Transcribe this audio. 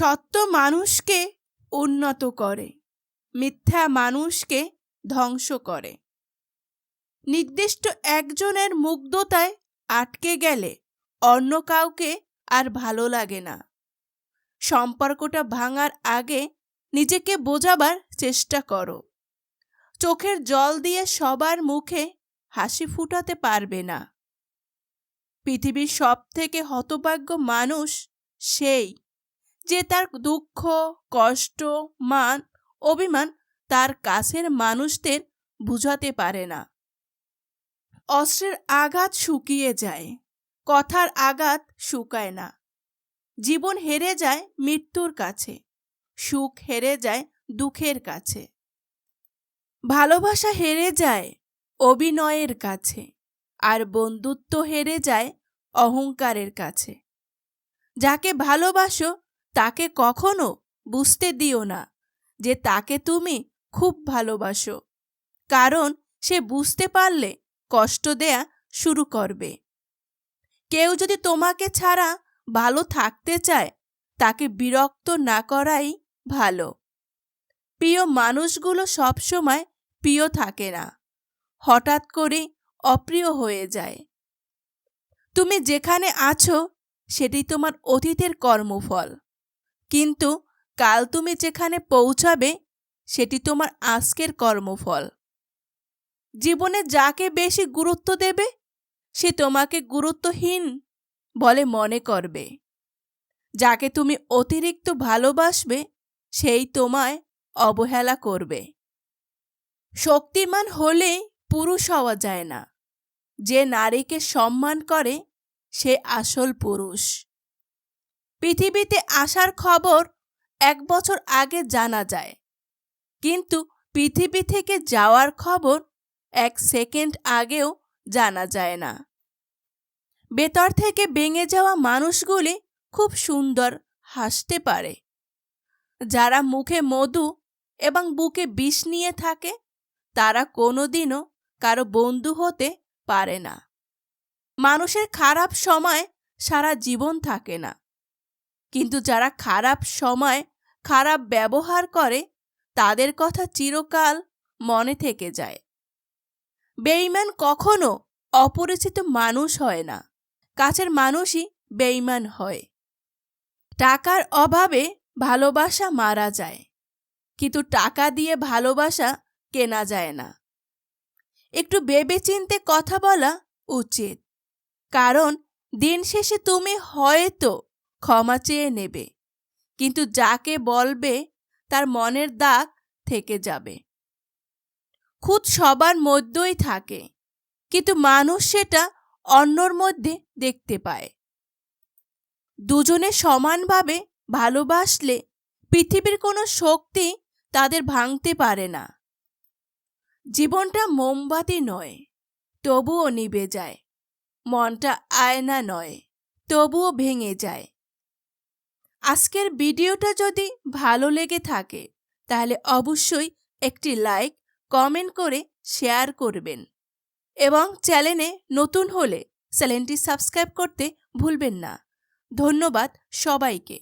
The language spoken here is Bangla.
সত্য মানুষকে উন্নত করে, মিথ্যা মানুষকে ধ্বংস করে। নির্দিষ্ট একজনের মুগ্ধতায় আটকে গেলে অন্য কাউকে আর ভালো লাগে না। সম্পর্কটা ভাঙার আগে নিজেকে বোঝাবার চেষ্টা করো। চোখের জল দিয়ে সবার মুখে হাসি ফুটাতে পারবে না। পৃথিবীর সব থেকে হতভাগ্য মানুষ সেই যে তার দুঃখ, কষ্ট, মান, অভিমান তার কাছের মানুষদের বুঝাতে পারে না। অস্ত্রের আঘাত শুকিয়ে যায়, কথার আঘাত শুকায় না। জীবন হেরে যায় মৃত্যুর কাছে, সুখ হেরে যায় দুঃখের কাছে। ভালোবাসা হেরে যায় অভিনয়ের কাছে, আর বন্ধুত্ব হেরে যায় অহংকারের কাছে। যাকে ভালোবাসো তাকে কখনো বুঝতে দিও না যে তাকে তুমি খুব ভালোবাসো। কারণ সে বুঝতে পারলে কষ্ট দেয়া শুরু করবে। কেউ যদি তোমাকে ছাড়া ভালো থাকতে চায়, তাকে বিরক্ত না করাই ভালো। প্রিয় মানুষগুলো সবসময় প্রিয় থাকে না। হঠাৎ করে অপ্রিয় হয়ে যায়। তুমি যেখানে আছো, সেটি তোমার অতীতের কর্মফল। কিন্তু কাল তুমি যেখানে পৌঁছাবে, সেটি তোমার আজকের কর্মফল। জীবনে যাকে বেশি গুরুত্ব দেবে, সে তোমাকে গুরুত্বহীন বলে মনে করবে। যাকে তুমি অতিরিক্ত ভালোবাসবে, সেই তোমায় অবহেলা করবে। শক্তিমান হলে পুরুষ হওয়া যায় না। যে নারীকে সম্মান করে, সে আসল পুরুষ। পৃথিবীতে আসার খবর এক বছর আগে জানা যায়। কিন্তু পৃথিবী থেকে যাওয়ার খবর এক সেকেন্ড আগেও জানা যায় না। বেতর থেকে ভেঙে যাওয়া মানুষগুলি খুব সুন্দর হাসতে পারে। যারা মুখে মধু এবং বুকে বিষ নিয়ে থাকে, তারা কোনোদিনও কারও বন্ধু হতে পারে না। মানুষের খারাপ সময় সারা জীবন থাকে না। কিন্তু যারা খারাপ সময়, খারাপ ব্যবহার করে, তাদের কথা চিরকাল মনে থেকে যায়। বেইমান কখনো অপরিচিত মানুষ হয় না, কাছের মানুষই বেইমান হয়। টাকার অভাবে ভালোবাসা মারা যায়, কিন্তু টাকা দিয়ে ভালোবাসা কেনা যায় না। একটু ভেবেচিন্তে কথা বলা উচিত, কারণ দিন শেষে তুমি হয়তো ক্ষমা চেয়ে নেবে। কিন্তু যাকে বলবে, তার মনের দাগ থেকে যাবে। খুদ সবার মধ্যেই থাকে, কিন্তু মানুষ সেটা অন্যর মধ্যে দেখতে পায়। দুজনে সমানভাবে ভালোবাসলে পৃথিবীর কোনো শক্তি তাদের ভাঙতে পারে না। জীবনটা মোমবাতি নয়, তবুও নিবে যায়। মনটা আয়না নয়, তবুও ভেঙে যায়। আজকের ভিডিওটা যদি ভালো লেগে থাকে, তাহলে অবশ্যই একটি লাইক, কমেন্ট করে শেয়ার করবেন। এবং চ্যানেলে নতুন হলে চ্যানেলটি সাবস্ক্রাইব করতে ভুলবেন না। ধন্যবাদ সবাইকে।